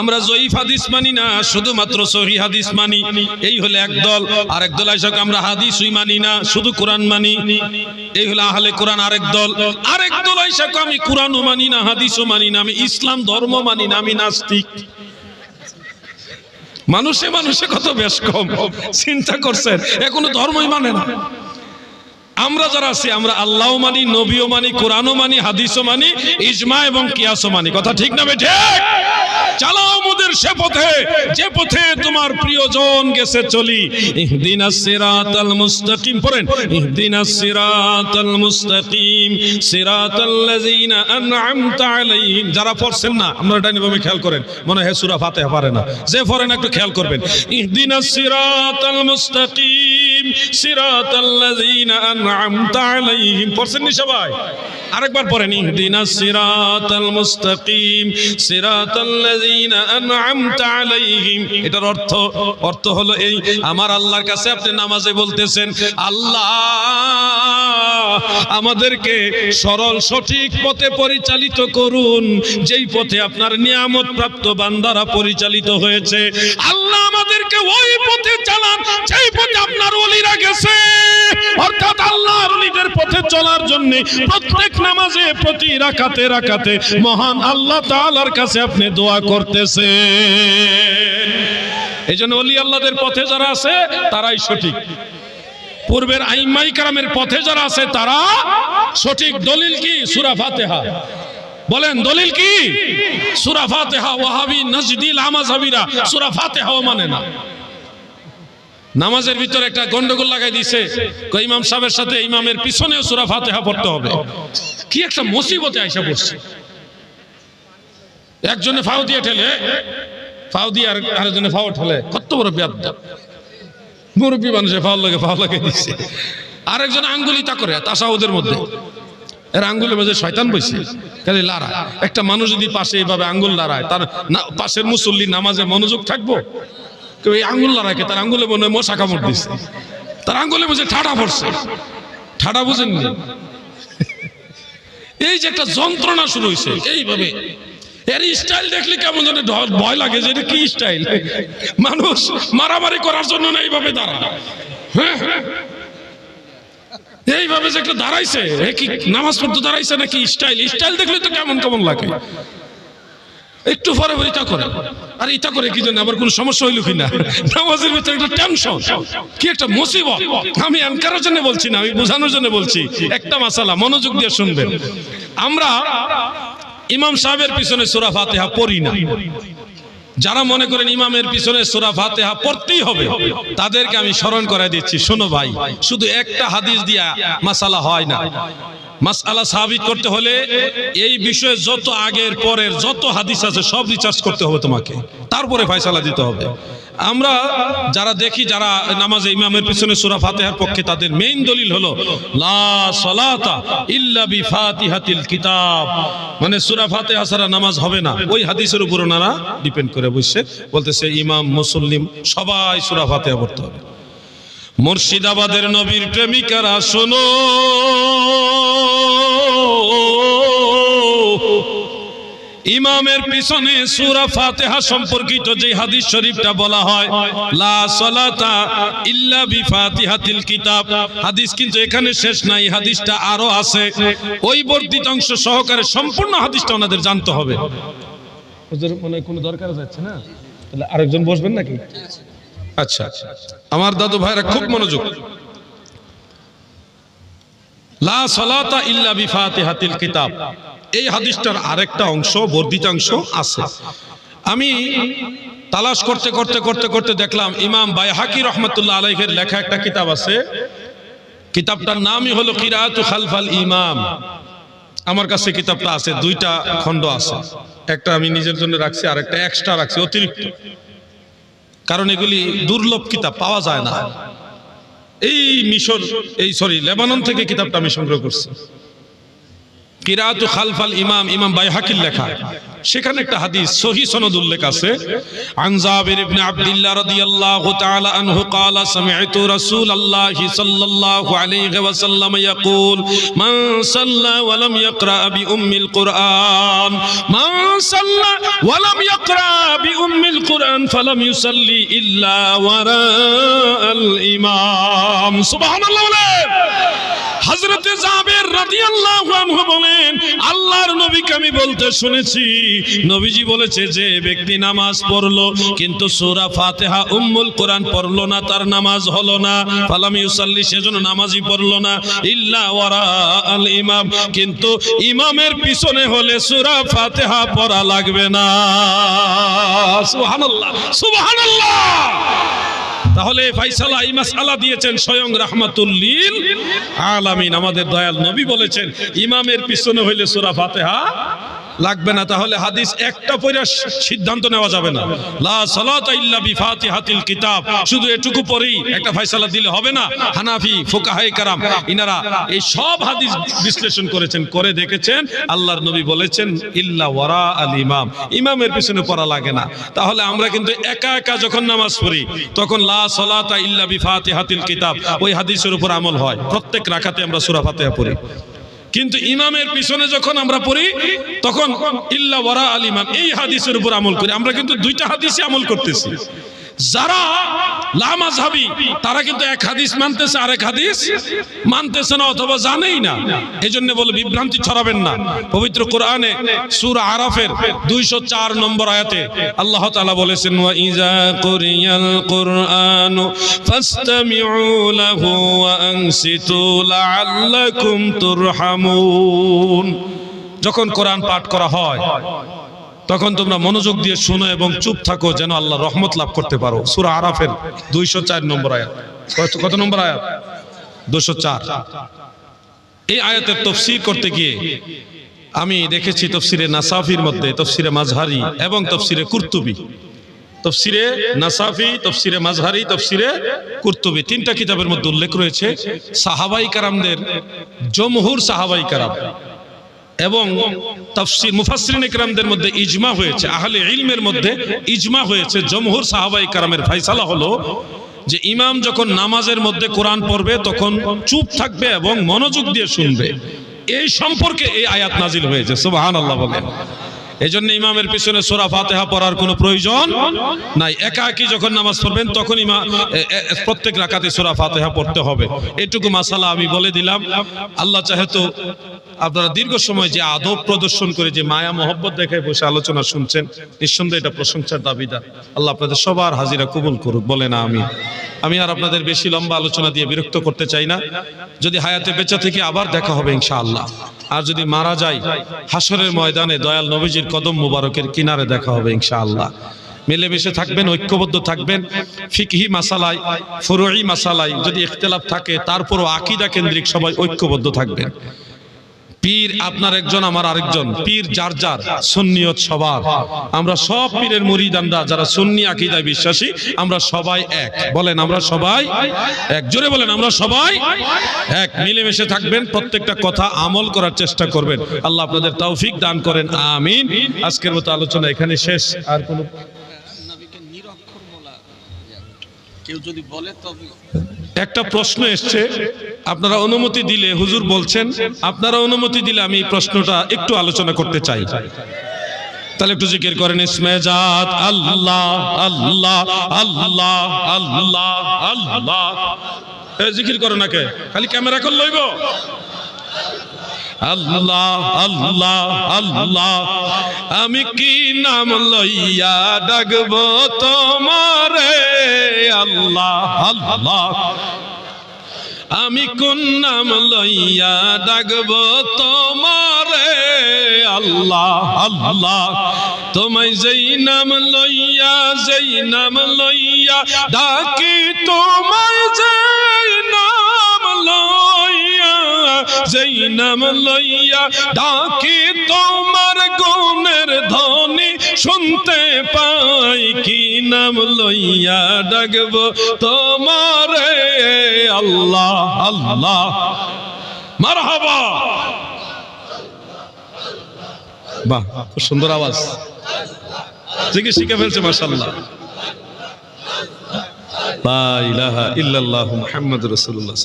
আমরা জয়ীফ হাদিস মানি না, শুধুমাত্র সহি হাদিস মানি। এই হলে একদল আরেক দল আইসক আমরা হাদিসই মানি না, শুধু কোরআন মানি। এই হলে আহলে কোরআন আরেক দল আরেক দল আইসক আমি কোরআনও মানি না, হাদিসও মানি না, আমি ইসলাম ধর্ম মানি না, আমি নাস্তিক। মানুষে মানুষে কত বেশ কম, চিন্তা করছেন, এখনও ধর্মই মানে না। আমরা যারা আছি, আমরা আল্লাহ মানি, নবীও মানি, কোরআনও মানি, হাদিসও মানি, ইজমা এবং কিয়াসও মানি। কথা ঠিক না বে ঠিক? চালাও মোদের সে পথে, যে পথে তোমার প্রিয়জন গেছে চলি। ইহদিনাস সিরাতাল মুস্তাকিম, পড়েন। ইহদিনাস সিরাতাল মুস্তাকিম, সিরাতাল লাযিনা আনআমতা আলাইহিম। যারা পড়ছেন না এটা নিয়মে খেয়াল করেন। মনে হয় সূরা ফাতিহা পারে না। যে পড়েন, একটু খেয়াল করবেন। ইহদিনাস সিরাতাল মুস্তাকিম, সিরাতাল লাযিনা আনআমতা আলাইহিম। পড়ছেন নি সবাই? আরেকবার পড়েন। ইহদিনাস সিরাতাল মুস্তাকিম, সিরাতাল লাযিনা এটার অর্থ অর্থ হলো এই, আমার আল্লাহর কাছে আপনি নামাজে বলতেছেন, আল্লাহ, আমাদেরকে সরল, সঠিক পথে পরিচালিত করুন। যেই পথে আপনার নিয়ামত প্রাপ্ত বান্দারা পরিচালিত হয়েছে, আল্লাহ ওই পথে চালান যেই পথে আপনার ওলিরা গেছে। অর্থাৎ আল্লাহর ওলিদের পথে চলার জন্য প্রত্যেক নামাজে, প্রতি রাকাতে রাকাতে মহান আল্লাহ তাআলার কাছে আপনি দোয়া করতেছেন। এই জন্য অলি আল্লাহদের পথে যারা আছে, তারাই সঠিক। পূর্বের আইমাই কারামের পথে যারা আছে, তারা সঠিক। দলিল কি? সুরা ফাতেহা। বলেন, দলিল কি? সুরা ফাতেহা, ওয়াহাবি, নজদিল, আমাজাবিরা। সুরা ফাতেহাও মানে না। নামাজের ভিতরে একটা গন্ডগোল লাগাই দিছে। ইমাম সাহেবের সাথে ইমামের পিছনেও সুরা ফাতেহা পড়তে হবে। কি একটা মুসিবতে আইসা পড়ছে। একজনে ফাও দিয়ে ঠেলে, ফাও দিয়ে আর আরেকজনে ফাও ঠেলে। কত বড় ব্যাধ মুরব্বী মানুষে ফাও লাগে ফাও লাগে দিচ্ছে আরেকজন আঙ্গুলিতা করে, তাসাউদের মধ্যে। এর আঙ্গুলের মধ্যে শয়তান বইছে। খালি লড়ায় একটা মানুষ যদি পাশে এইভাবে আঙ্গুল লড়ায় তার পাশের মুসল্লি নামাজে মনোযোগ থাকব? কেউ এই আঙ্গুল লড়াইকে তার আঙ্গুলে মনে হয় মশা কামড় দিচ্ছে তার আঙ্গুলের মধ্যে ঠাডা পড়ছে। ঠাডা বুঝেননি? এই যে একটা যন্ত্রণা শুরু হয়েছে এইভাবে। এর স্টাইল দেখলে কেমন যেন ভয় লাগে যে এটা কি স্টাইল মানুষ মারামারি করার জন্য না এইভাবে দাঁড়া হ্যাঁ, হ্যাঁ। এইভাবে যে একটা দাঁড়াইছে কি নামাজ পড়তে দাঁড়াইছে নাকি স্টাইল? স্টাইল দেখলে তো কেমন কেমন লাগে। একটু পরে ইটা করে। আর ইটা করে কি জন্য? আবার কোনো সমস্যা হইল কিনা? নামাজের ভিতরে একটা টেনশন কি একটা মুসিবত। আমি এনকারের জন্য বলছি না, আমি বোঝানোর জন্য বলছি। একটা মাসালা, মনোযোগ দিয়ে শুনবেন। আমরা ইমাম সাহেবের পিছনে সূরা ফাতিহা পড়ি না। যারা মনে করেন ইমামের পিছনে সুরা ফাতেহা পড়তেই হবে, তাদেরকে আমি স্মরণ করে দিচ্ছি, শোনো ভাই, শুধু একটা হাদিস দিয়া মাসালা হয় না। মাসআলা সাবিত করতে হলে এই বিষয়ে যত আগের, পরের যত হাদিস আছে সব রিচার্জ করতে হবে তোমাকে। তারপরে ফয়সালা দিতে হবে। আমরা যারা দেখি, যারা নামাজে ইমামের পিছনে সূরা ফাতিহার পক্ষে, তাদের মেইন দলিল হলো, লা সালাতা ইল্লা বিফাতিহাতিল কিতাব। মানে সূরা ফাতিহা ছাড়া নামাজ হবে না। ওই হাদিসের উপর ওনারা ডিপেন্ড করে বসে বলতেছে, ইমাম, মুসল্লিম, সবাই সূরা ফাতিহা পড়তে হবে। মুর্শিদাবাদের নবীর প্রেমিকারা, শোনো। ইমামের পিছনে সূরা ফাতিহা সম্পর্কিত যে হাদিস শরীফটা বলা হয়, লা সালাতা ইল্লা বিফাতিহাতিল কিতাব। হাদিস কিন্তু এখানে শেষ নাই, হাদিসটা আরও আছে। ওই বর্ধিত অংশ সহকারে সম্পূর্ণ হাদিসটা ওনাদের জানতে হবে। মনে কোনো দরকার যাচ্ছে না, তাহলে আরেকজন বসবেন নাকি? আচ্ছা আমার দাদু ভাইরা খুব মনোযোগ। লা ইল্লা কিতাব। এই হাদিসটার আরেকটা অংশ, বর্ধিতাংশ আছে। আমি করতে করতে করতে করতে দেখলাম ইমাম লেখা একটা কিতাব আছে। কিতাবটার নামই হলো খালফাল ইমাম। আমার কাছে কিতাবটা আছে, দুইটা খণ্ড আছে। একটা আমি নিজের জন্য রাখছি আর একটা এক্সট্রা রাখছি, অতিরিক্ত। কারণ এগুলি দুর্লভ কিতাব, পাওয়া যায় না। এই মিশর এই সরি লেবানন থেকে কিতাবটা আমি সংগ্রহ করছি। কিরাতু খালফাল ইমাম ইমাম বাইহাকির লেখা সেখানে একটা হাদিস সহি সনদ উল্লেখ আছে আন জাবির ইবনে আব্দুল্লাহ রাদিয়াল্লাহু তাআলা আনহু قال سمعت رسول الله صلى الله عليه وسلم يقول من صلى ولم يقرا بام القران من صلى ولم يقرا بام القران فلم يصلي কুরআন وراء الامام ইমাম সুবহানাল্লাহ বলেন হযরতে জাবের রাদিয়াল্লাহু আনহু বলেন, আল্লাহর নবীকে আমি বলতে শুনেছি। নবীজি বলেছে যে, ব্যক্তি নামাজ পড়ল, কিন্তু সূরা ফাতিহা উম্মুল কোরআন পড়ল না, তার নামাজ হলো না। ফালাম ইউসাল্লি সেজন্য নামাজই পড়ল না। ইল্লা ওয়ারা আল ইমাম, কিন্তু ইমামের পিছনে হলে সূরা ফাতিহা পড়া লাগবে না। সুবহানাল্লাহ সুবহানাল্লাহ! তাহলে ফাইসালা এই মাসালা দিয়েছেন স্বয়ং রাহমাতুল্লিল আলামিন। আমাদের দয়াল নবী বলেছেন, ইমামের পিছনে হইলে সুরা ফাতিহা লাগবে না, তাহলে হাদিস একটা পড়ে সিদ্ধান্ত নেওয়া যাবে না। লা সালাতা ইল্লা বিফাতিহাতিল কিতাব। শুধু এটুকু পরেই একটা ফয়সালা দিলে হবে না। হানাফি ফুকাহায়ে কারাম, ইনারা এই সব হাদিস বিশ্লেষণ করেছেন, করে দেখেছেন। আল্লাহর নবী বলেছেন, ইল্লা ওয়ারা আল ইমাম। ইমামের পিছনে পড়া লাগে না। তাহলে আমরা কিন্তু একা একা যখন নামাজ পড়ি, তখন লা সালাতা ইল্লা বিফাতিহাতিল কিতাব, ওই হাদিসের উপর আমল হয়। প্রত্যেক রাকাতে আমরা সূরা ফাতিহা পড়ি। কিন্তু ইমামের পিছনে যখন আমরা পড়ি, তখন ইল্লা ওয়ারা আল ইমাম, এই হাদিসের উপর আমল করি। আমরা কিন্তু দুইটা হাদিসে আমল করতেছি। যারা লামাজহাবি তারা কিন্তু এক হাদিস মানতেছে, আরেক হাদিস মানতেছে না অথবা জানেই না। এই জন্য বলে বিভ্রান্তি ছড়াবেন না। পবিত্র কোরআনে সূরা আরাফের 204 নম্বর আয়াতে আল্লাহ তাআলা বলেছেন ইজা কুরিয়াল কুরআন লাহু ওয়া আনসিতু লাআল্লাকুম তুরহামুন। যখন কোরআন পাঠ করা হয় তখন তোমরা মনোযোগ দিয়ে শোনো এবং চুপ থাকো যেন আল্লাহ রহমত লাভ করতে পারো। সুরা আরাফের দুইশো চার নম্বর আয়াত। কত- নম্বর আয়াত? দুশো চার। এই আয়াতের তফসির করতে গিয়ে আমি দেখেছি তফসিরে নাসাফির মধ্যে, তফসিরে মাঝহারি এবং তফসিরে কুর্তুবি। তফসিরে নাসাফি, তফসিরে মাঝহারি তফসিরে কুর্তুবি। তিনটা কিতাবের মধ্যে উল্লেখ রয়েছে, সাহাবাই কারামদের, জমহুর সাহাবাই কারাম। এবং তাফসির মুফাসসিরিন ইকরামদের মধ্যে ইজমা হয়েছে, আহলে ইলমের মধ্যে ইজমা হয়েছে। জমহুর সাহাবাই কারামের ফয়সালা হলো যে ইমাম যখন নামাজের মধ্যে কোরআন পড়বে, তখন চুপ থাকবে এবং মনোযোগ দিয়ে শুনবে। এই সম্পর্কে এই আয়াত নাজিল হয়েছে, সুবহানাল্লাহ বলেন। এই জন্য ইমামের পিছনে সোরা ফাতেহা পড়ার কোনো প্রয়োজন নাই। একা একই যখন নামাজ পড়বেন, তখন ইমা প্রত্যেক রাকাতে সোরা ফাতেহা পড়তে হবে। এটুকু মাসালা আমি বলে দিলাম। আল্লাহ চাহে তো আপনারা দীর্ঘ সময় যে আদব প্রদর্শন করে যে মায়া, মোহব্বত দেখায় বসে আলোচনা শুনছেন, নিঃসন্দেহে এটা প্রশংসার দাবিদার। আল্লাহ আপনাদের সবার হাজিরা কবুল করুক বলে না আমি আমি আর আপনাদের বেশি লম্বা আলোচনা দিয়ে বিরক্ত করতে চাই না। যদি হায়াতে বেঁচে থেকে আবার দেখা হবে, ইনশাআল্লাহ। আর যদি মারা যায় হাসরের ময়দানে দয়াল নবীজির কদম মুবারকের কিনারে দেখা হবে, ইনশাআল্লাহ। মিলেমিশে থাকবেন, ঐক্যবদ্ধ থাকবেন। ফিকহি মাসালাই ফুরুই মাসালাই যদি ইখতিলাফ থাকে, তারপরও আকীদা কেন্দ্রিক সবাই ঐক্যবদ্ধ থাকবেন। পীর আপনার একজন, আমার আরেকজন। পীর যার যার, সুন্নিয়ত সবার। আমরা সব পীরের মুরিদানরা, যারা সুন্নি আকীদায় বিশ্বাসী, আমরা সবাই এক। বলেন, আমরা সবাই এক। জোরে বলেন, আমরা সবাই এক। মিলেমিশে থাকবেন, প্রত্যেকটা কথা আমল করার চেষ্টা করবেন। আল্লাহ আপনাদের তৌফিক দান করেন, আমিন। আজকের মতো আলোচনা এখানে শেষ। আর কোনো একটা প্রশ্ন এসছে। আপনারা অনুমতি দিলে হুজুর বলছেন, আপনারা অনুমতি দিলে আমি এই প্রশ্নটা একটু আলোচনা করতে চাই। তাহলে একটু জিকির করেন, ইসমে জাত, আল্লাহ আল্লাহ আল্লাহ আল্লাহ আল্লাহ। জিকির করো নাকে খালি ক্যামেরা কল লইব? আল্লাহ আল্লাহ আল্লাহ, আমি কি নাম লইয়া ডাকব তোমারে আল্লাহ। আল্লাহ আমি কোন নাম লইয়া ডাকব? তোমারে আল্লাহ আল্লাহ। তোমায় যেই নাম লইয়া, যেই নাম লইয়া ডাকি, তোমায় যেই যেই নাম লইয়া ডাকি তোমার গুণের ধ্বনি শুনতে পাই, কি নাম লইয়া ডাকব তোমারে? আল্লাহ আল্লাহ। মারহাবা। বাহ, খুব সুন্দর আওয়াজ। জিকির শিখে ফেলছে মাশাল্লাহ লা ইলাহা ইল্লাল্লাহু মুহাম্মাদুর রাসূলুল্লাহ।